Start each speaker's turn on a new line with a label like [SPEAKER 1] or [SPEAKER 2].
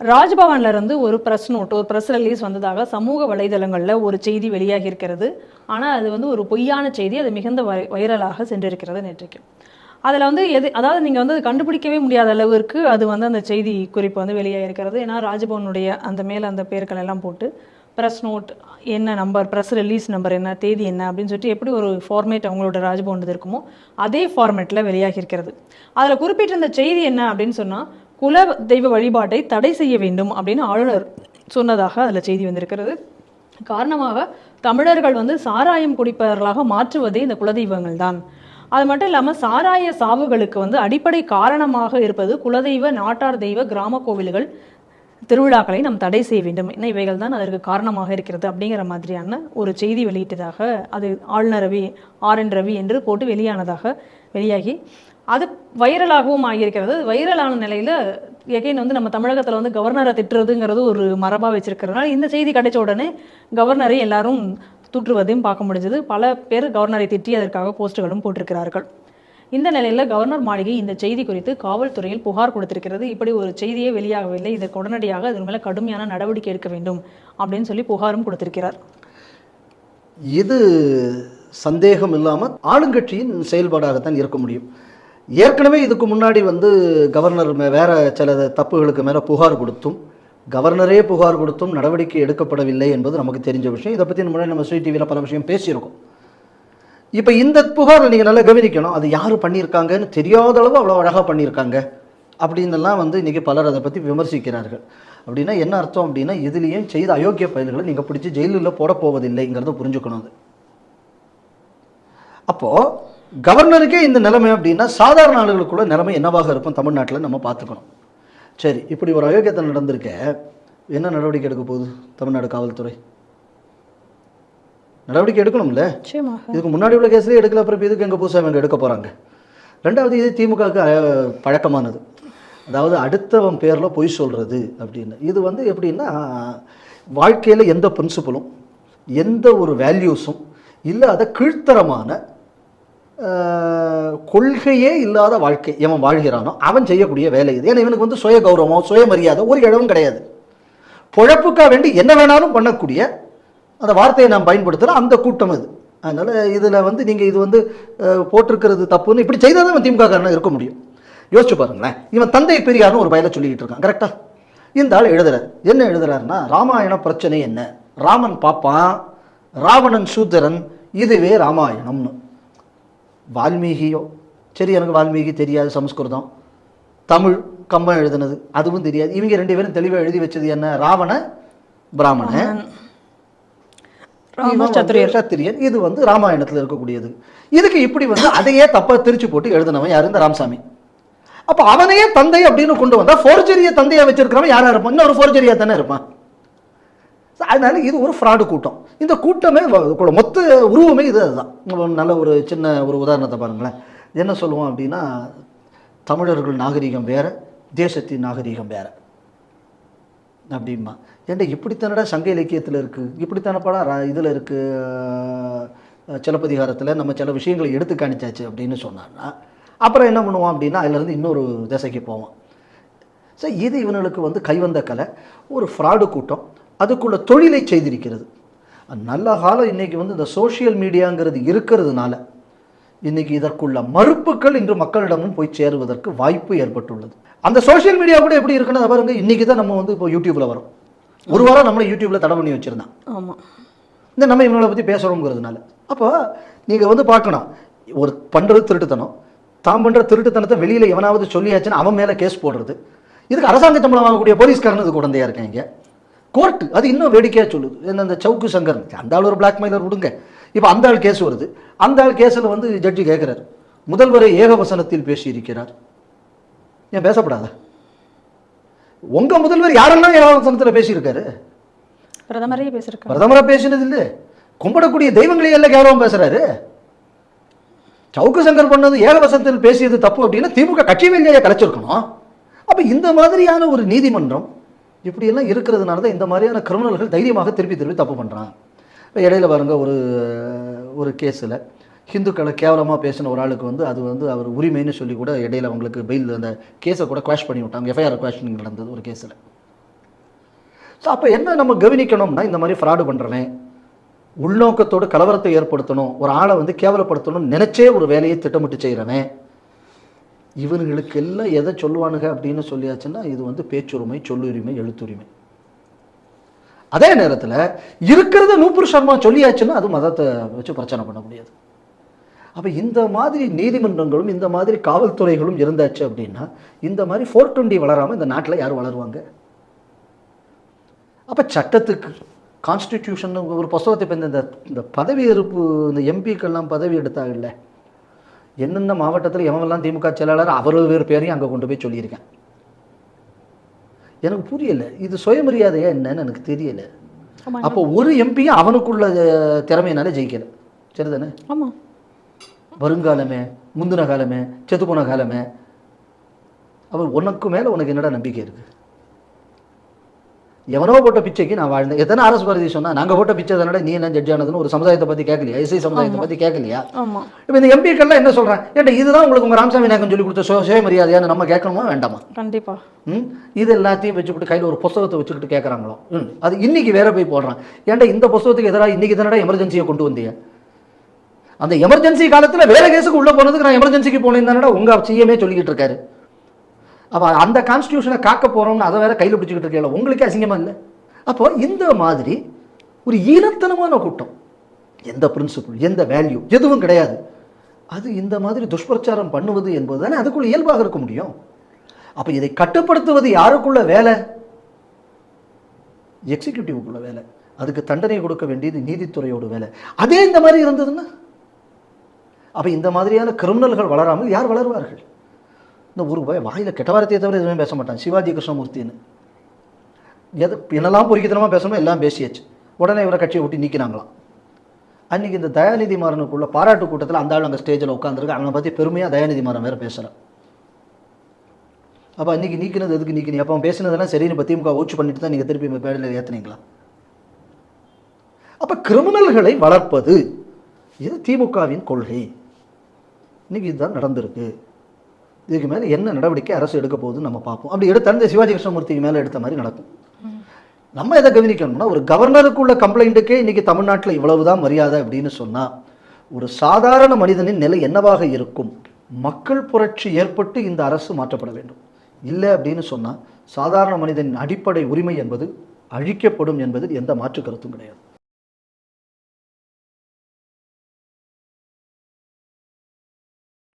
[SPEAKER 1] ராஜ்பவன்ல இருந்து ஒரு press note ஒரு ப்ரெஸ் ரிலீஸ் வந்ததாக சமூக வலைதளங்களில் ஒரு செய்தி வெளியாகி இருக்கிறது. ஆனால் அது வந்து ஒரு பொய்யான செய்தி அது மிகுந்த வை- வைரலாக சென்றிருக்கிறது நேற்றைக்கு. அதில் வந்து எது அதாவது நீங்கள் வந்து அது கண்டுபிடிக்கவே முடியாத அளவிற்கு அது வந்து அந்த செய்தி குறிப்பு வந்து வெளியாகி இருக்கிறது. ஏன்னா ராஜ்பவனுடைய அந்த மேலே அந்த பேர்கள் எல்லாம் போட்டு ப்ரெஸ் நோட் என்ன நம்பர் ப்ரெஸ் ரிலீஸ் நம்பர் என்ன தேதி என்ன அப்படின்னு சொல்லிட்டு எப்படி ஒரு ஃபார்மேட் அவங்களோட ராஜ்பவன் இருக்குமோ அதே ஃபார்மேட்டில் வெளியாகி இருக்கிறது. அதில் குறிப்பிட்டிருந்த செய்தி என்ன அப்படின்னு சொன்னால் குல தெய்வ வழிபாட்டை தடை செய்ய வேண்டும் அப்படின்னு ஆளுநர் சொன்னதாக அதில் செய்தி வந்திருக்கிறது. காரணமாக தமிழர்கள் வந்து சாராயம் குடிப்பவர்களாக மாற்றுவதே இந்த குலதெய்வங்கள் தான். அது மட்டும் இல்லாமல் சாராய சாவுகளுக்கு வந்து அடிப்படை காரணமாக இருப்பது குலதெய்வ நாட்டார் தெய்வ கிராம கோவில்கள் திருவிழாக்களை நாம் தடை செய்ய வேண்டும். என்ன இவைகள் தான் அதற்கு காரணமாக இருக்கிறது அப்படிங்கிற மாதிரியான ஒரு செய்தி வெளியிட்டதாக அது ஆளுநர் ரவி ஆர் என் ரவி என்று போட்டு வெளியானதாக வெளியாகி அது வைரலாகவும் ஆகியிருக்கிறது. வைரலான நிலையில் எகைன் வந்து நம்ம தமிழகத்தில் வந்து கவர்னரை திட்டுறதுங்கிறது ஒரு மரபாக வச்சிருக்கிறதுனால இந்த செய்தி கிடைச்ச உடனே கவர்னரை எல்லாரும் தூற்றுவதையும் பார்க்க முடிஞ்சது. பல பேர் கவர்னரை திட்டி அதற்காக போஸ்ட்டுகளும் போட்டிருக்கிறார்கள். இந்த நிலையில் கவர்னர் மாளிகை இந்த செய்தி குறித்து காவல்துறையில் புகார் கொடுத்திருக்கிறது. இப்படி ஒரு செய்தியே வெளியாகவில்லை. இதற்கு உடனடியாக அதன் மேலே கடுமையான நடவடிக்கை எடுக்க வேண்டும் அப்படின்னு சொல்லி புகாரும் கொடுத்திருக்கிறார்.
[SPEAKER 2] இது சந்தேகம் இல்லாமல் ஆளுங்கட்சியின் செயல்பாடாகத்தான் இருக்க முடியும். ஏற்கனவே இதுக்கு முன்னாடி வந்து கவர்னர் மே- வேறு சில தப்புகளுக்கு மேலே புகார் கொடுத்தும் கவர்னரே புகார் கொடுத்தும் நடவடிக்கை எடுக்கப்படவில்லை என்பது நமக்கு தெரிஞ்ச விஷயம். இதை பற்றி முன்னாடி நம்ம ஸ்ரீ டிவியில் பல விஷயம் பேசியிருக்கோம். இப்போ இந்த புகாரை நீங்கள் நல்லா கவனிக்கணும். அது யார் பண்ணியிருக்காங்கன்னு தெரியாத அளவு அவ்வளோ அழகாக பண்ணியிருக்காங்க. அப்படின்னெல்லாம் வந்து இன்றைக்கி பலர் அதை பற்றி விமர்சிக்கிறார்கள். அப்படின்னா என்ன அர்த்தம் அப்படின்னா இதுலேயும் செய்த அயோக்கிய பயில்களை நீங்கள் பிடிச்சி ஜெயிலில் போட போவதில்லைங்கிறத புரிஞ்சுக்கணும் அது. அப்போது கவர்னருக்கே இந்த நிலைமை அப்படின்னா சாதாரண ஆளுகளுக்குள்ள நிலைமை என்னவாக இருக்கும் தமிழ்நாட்டில் நம்ம பார்த்துக்கணும். சரி இப்படி ஒரு அயோக்கியத்தை நடந்திருக்க என்ன நடவடிக்கை எடுக்க போகுது தமிழ்நாடு காவல்துறை? நடவடிக்கை எடுக்கணும்ல? இதுக்கு முன்னாடி உள்ள கேஸ்லேயே எடுக்கல அப்புறம் இதுக்கு எங்கே புதுசாக இவங்க எடுக்க போகிறாங்க ரெண்டாவது இது திமுகவுக்கு பழக்கமானது. அதாவது அடுத்தவன் பேரில் பொய் சொல்கிறது அப்படின்னு. இது வந்து எப்படின்னா வாழ்க்கையில் எந்த பிரின்சிபலும் எந்த ஒரு வேல்யூஸும் இல்லாத கீழ்த்தரமான கொள்கையே இல்லாத வாழ்க்கை. எவன் வாழ்கிறானோ அவன் செய்யக்கூடிய வேலை இது. ஏன்னா இவனுக்கு வந்து சுய கௌரவம் சுயமரியாதை ஒரு இழவும் கிடையாது. பொழப்புக்காக வேண்டி என்ன வேணாலும் பண்ணக்கூடிய அந்த வார்த்தையை நாம் பயன்படுத்துகிறோம் அந்த கூட்டம் இது அதனால் இதில் வந்து நீங்கள் இது வந்து போட்டிருக்கிறது தப்புன்னு இப்படி செய்தால் தான் திமுக காரனா இருக்க முடியும். யோசிச்சு பாருங்களேன். இவன் தந்தை பெரியார்னு ஒரு பயில சொல்லிக்கிட்டு இருக்கான். கரெக்டாக இந்த ஆள் எழுதுறார். என்ன எழுதுறாருன்னா ராமாயண பிரச்சனை என்ன? ராமன் பாப்பான் ராவணன் சூத்திரன் இதுவே ராமாயணம்னு. வால்மீகியோ? சரி எனக்கு வால்மீகி தெரியாது சமஸ்கிருதம். தமிழ் கம்பன் எழுதுனது அதுவும் தெரியாது. இவங்க ரெண்டு பேரும் தெளிவாக எழுதி வச்சது என்ன? ராவண பிராமணன். சத்திரியன். இது வந்து ராமாயணத்தில் இருக்கக்கூடியது. இதுக்கு இப்படி வந்து அதையே தப்பா திரிச்சு போட்டு எழுதினவன் யார்? இந்த ராமசாமி. அப்போ அவனையே தந்தை அப்படின்னு கொண்டு வந்தா ஃபோர்ஜரியை தந்தையா வச்சிருக்கிறவன் யாரா இருப்பான்? இன்னொரு ஃபோர்ஜரியா தானே இருப்பான்? அதனால இது ஒரு ஃப்ராடு கூட்டம். இந்த கூட்டமே கூட மொத்த உருவமே இது அதுதான். நல்ல ஒரு சின்ன ஒரு உதாரணத்தை பாருங்களேன். என்ன சொல்லுவோம் அப்படின்னா தமிழர்கள் நாகரிகம் வேறு தேசத்தின் நாகரிகம் வேறு. அப்படிமா ஏன்டா இப்படித்தானடா சங்க இலக்கியத்தில் இருக்குது இப்படித்தான படம் இதில் இருக்குது சிலப்பதிகாரத்தில் நம்ம சில விஷயங்களை எடுத்து காணிச்சாச்சு அப்படின்னு சொன்னான்னா அப்புறம் என்ன பண்ணுவோம் அப்படின்னா அதுலேருந்து இன்னொரு திசைக்கு போவோம். சரி இது இவனுக்கு வந்து கைவந்த கலை. ஒரு ஃப்ராடு கூட்டம். அதுக்குள்ள தொழிலை செய்திருக்கிறது. நல்ல காலம் இன்னைக்கு வந்து இந்த சோஷியல் மீடியாங்கிறது இருக்கிறதுனால இன்னைக்கு இதற்குள்ள மறுப்புகள் இன்று மக்களிடமும் போய் சேருவதற்கு வாய்ப்பு ஏற்பட்டுள்ளது. அந்த சோஷியல் மீடியா கூட எப்படி இருக்குன்னு பாருங்க இன்னைக்கு தான் நம்ம வந்து இப்போ யூடியூப்ல வரோம். ஒரு வாரம் நம்மளை யூடியூப்ல தடை பண்ணி வச்சிருந்தான்.
[SPEAKER 1] ஆமாம்
[SPEAKER 2] இந்த நம்ம இவங்களை பற்றி பேசுகிறோங்கிறதுனால அப்போ நீங்கள் வந்து பார்க்கணும் ஒரு பண்ணுறது திருட்டுத்தனம் தான் பண்ணுற திருட்டுத்தனத்தை வெளியில் எவனாவது சொல்லியாச்சுன்னா அவன் மேலே கேஸ் போடுறது. இதுக்கு அரசாங்க சம்பளம் வாங்கக்கூடிய போலீஸ்காரன் இது குழந்தையா இருக்காங்க கோர்ட்டு அது இன்னும் வேடிக்கையாக சொல்லுது. என்ன இந்த சவுக்கு சங்கர் அந்த ஆள் ஒரு பிளாக்மெயிலர் விடுங்க. இப்போ அந்த ஆள் கேஸ் வருது. அந்த ஆள் கேஸில் வந்து ஜட்ஜி கேட்குறாரு முதல்வரை ஏகவசனத்தில் பேசியிருக்கிறார். ஏன் பேசப்படாதா? உங்க முதல்வர் யாரெல்லாம் ஏகவசனத்தில் பேசியிருக்காரு?
[SPEAKER 1] பிரதமரே பேசியிருக்காரு.
[SPEAKER 2] பிரதமரா பேசினது இல்லை. கும்பிடக்கூடிய தெய்வங்களை எல்லாம் கேவலம் பேசுறாரு. சவுக்கு சங்கர் பண்ணது ஏகவசத்தில் பேசியது தப்பு அப்படின்னா திமுக கட்சி வேலையை கலைச்சிருக்கணும். அப்ப இந்த மாதிரியான ஒரு நீதிமன்றம் இப்படியெல்லாம் இருக்கிறதுனால தான் இந்த மாதிரியான கிரிமினல்கள் தைரியமாக திருப்பி திருப்பி தப்பு பண்ணுறான் இப்போ இடையில பாருங்க ஒரு ஒரு கேஸில் ஹிந்துக்களை கேவலமாக பேசின ஒரு ஆளுக்கு வந்து அது வந்து அவர் உரிமைன்னு சொல்லி கூட இடையில அவங்களுக்கு பெயில் அந்த கேஸை கூட குவாஷ் பண்ணி விட்டாங்க. எஃப்ஐஆர் குவாஷனிங் நடந்தது ஒரு கேஸில் ஸோ அப்போ என்ன நம்ம கவனிக்கணும்னா இந்த மாதிரி ஃப்ராடு பண்ணுறவன் உள்நோக்கத்தோடு கலவரத்தை ஏற்படுத்தணும் ஒரு ஆளை வந்து கேவலப்படுத்தணும்னு நினச்சே ஒரு வேலையை திட்டமிட்டு செய்கிறவன் இவர்களுக்கு எல்லாம் எதை சொல்லுவானுங்க அப்படின்னு சொல்லியாச்சுன்னா இது வந்து பேச்சுரிமை சொல்லுரிமை எழுத்துரிமை. அதே நேரத்தில் இருக்கிறத நூப்புர் சர்மா சொல்லியாச்சுன்னா அது மதத்தை வச்சு பிரச்சனை பண்ண முடியாது. அப்போ இந்த மாதிரி நீதிமன்றங்களும் இந்த மாதிரி காவல்துறைகளும் இருந்தாச்சு அப்படின்னா இந்த மாதிரி ஃபோர் டுவெண்ட்டி வளராமல் இந்த நாட்டில் யார் வளருவாங்க? அப்போ சட்டத்துக்கு கான்ஸ்டிடியூஷன் ஒரு புஸ்தகத்தை இப்போ இந்த இந்த பதவி இருப்பு இந்த எம்பிக்கெல்லாம் பதவி எடுத்தாங்கல்ல? என்னென்ன மாவட்டத்தில் எவனெல்லாம் திமுக செயலாளர் அவரது வேறு பேரையும் அங்கே கொண்டு போய் சொல்லியிருக்கேன். எனக்கு புரியல. இது சுயமரியாதையா என்னன்னு எனக்கு தெரியல. அப்போ ஒரு எம்பியும் அவனுக்குள்ள திறமையினால ஜெயிக்கல. சரிதானே?
[SPEAKER 1] ஆமா.
[SPEAKER 2] வருங்காலமே முந்தின காலமே செத்துப்போன காலமே அவர் உனக்கு மேலே உனக்கு என்னடா நம்பிக்கை இருக்கு? எவனோ போட்ட பிச்சைக்கு நான் வாழ்ந்தேன். எத்தனை அரசு பாரதி சொன்னா நாங்கள் போட்ட பிச்சை தானடா நீ என்ன ஜட்ஜ் ஆனதுன்னு ஒரு சமுதாயத்தை பற்றி கேட்கலையா? இசை சமுதாயத்தை பற்றி கேட்கலையா? இப்போ இந்த எம்பிக்கள்லாம் என்ன சொல்கிறேன் ஏன்டா இதுதான் உங்களுக்கு உங்கள் ராமசாமி நாயக்கன் சொல்லி கொடுத்த சுய சுயமரியாதையான்னு நம்ம கேட்கணுமா வேண்டாமா?
[SPEAKER 1] கண்டிப்பா.
[SPEAKER 2] இது எல்லாத்தையும் வச்சுக்கிட்டு கையில் ஒரு புஸ்தகத்தை வச்சுக்கிட்டு கேட்குறாங்களோ? அது இன்னைக்கு வேற போய் போடுறான். ஏன்டா இந்த புஸ்தகத்துக்கு எதிராக இன்னைக்கு தானடா எமர்ஜென்சியை கொண்டு வந்தீங்க அந்த எமர்ஜென்சி காலத்தில் வேற கேஸுக்கு உள்ளே போனதுக்கு நான் எமர்ஜென்சிக்கு போனேன் தானடா உங்கள் சிஎமே சொல்லிக்கிட்டு இருக்காரு. அப்போ அந்த கான்ஸ்டியூஷனை காக்க போகிறோம்னு அதை வேற கையில் பிடிச்சிக்கிட்டு இருக்கல உங்களுக்கு அசிங்கமாக இல்லை? அப்போ இந்த மாதிரி ஒரு ஈனத்தனமான கூட்டம் எந்த பிரின்சிபிள் எந்த வேல்யூ எதுவும் கிடையாது. அது இந்த மாதிரி துஷ்பிரச்சாரம் பண்ணுவது என்பது தானே அதுக்குள்ள இயல்பாக இருக்க முடியும். அப்போ இதை கட்டுப்படுத்துவது யாருக்குள்ள வேலை? எக்ஸிக்யூட்டிவுக்குள்ள வேலை. அதுக்கு தண்டனை கொடுக்க வேண்டியது நீதித்துறையோட வேலை. அதே இந்த மாதிரி இருந்ததுன்னா? அப்போ இந்த மாதிரியான கிரிமினல்கள் வளராமல் யார் வளருவார்கள்? இந்த ஒரு வாய் வாயில் கெட்ட வார்த்தையை தவிர எதுவுமே பேச மாட்டான். சிவாஜி கிருஷ்ணமூர்த்தின்னு. எது என்னெல்லாம் பொறிக்கத்தனமாக பேசணுமோ எல்லாம் பேசியாச்சு. உடனே இவரை கட்சியை விட்டு நீக்கினாங்களாம். அன்றைக்கி இந்த தயாநிதி மாறனுக்குள்ள பாராட்டு கூட்டத்தில் அந்த ஆள் அங்கே ஸ்டேஜில் உட்காந்துருக்கு அவனை பற்றி பெருமையாக தயாநிதி மாறன் வேறு பேசுகிறேன் அப்போ அன்றைக்கி நீக்கினது எதுக்கு நீக்கினி அப்போ அவன் பேசினதெல்லாம் சரின்னு இப்போ திமுக ஓச்சு பண்ணிட்டு தான் நீங்கள் திருப்பி பேடில் ஏற்றுனீங்களா அப்போ கிரிமினல்களை வளர்ப்பது இது திமுகவின் கொள்கை. இன்றைக்கி இதுதான் நடந்திருக்கு. இதுக்கு மேலே என்ன நடவடிக்கை அரசு எடுக்க போகுதுன்னு நம்ம பார்ப்போம். அப்படி எடுத்த இந்த சிவாஜி கிருஷ்ணமூர்த்திக்கு மேலே எடுத்த மாதிரி நடக்கும். நம்ம எதை கவனிக்கணும்னா ஒரு கவர்னருக்குள்ள கம்ப்ளைண்ட்டுக்கே இன்றைக்கி தமிழ்நாட்டில் இவ்வளவுதான் மரியாதை அப்படின்னு சொன்னால் ஒரு சாதாரண மனிதனின் நிலை என்னவாக இருக்கும்? மக்கள் புரட்சி ஏற்பட்டு இந்த அரசு மாற்றப்பட வேண்டும். இல்லை அப்படின்னு சொன்னால் சாதாரண மனிதனின் அடிப்படை உரிமை என்பது அழிக்கப்படும் என்பதில் எந்த மாற்று கருத்தும் கிடையாது.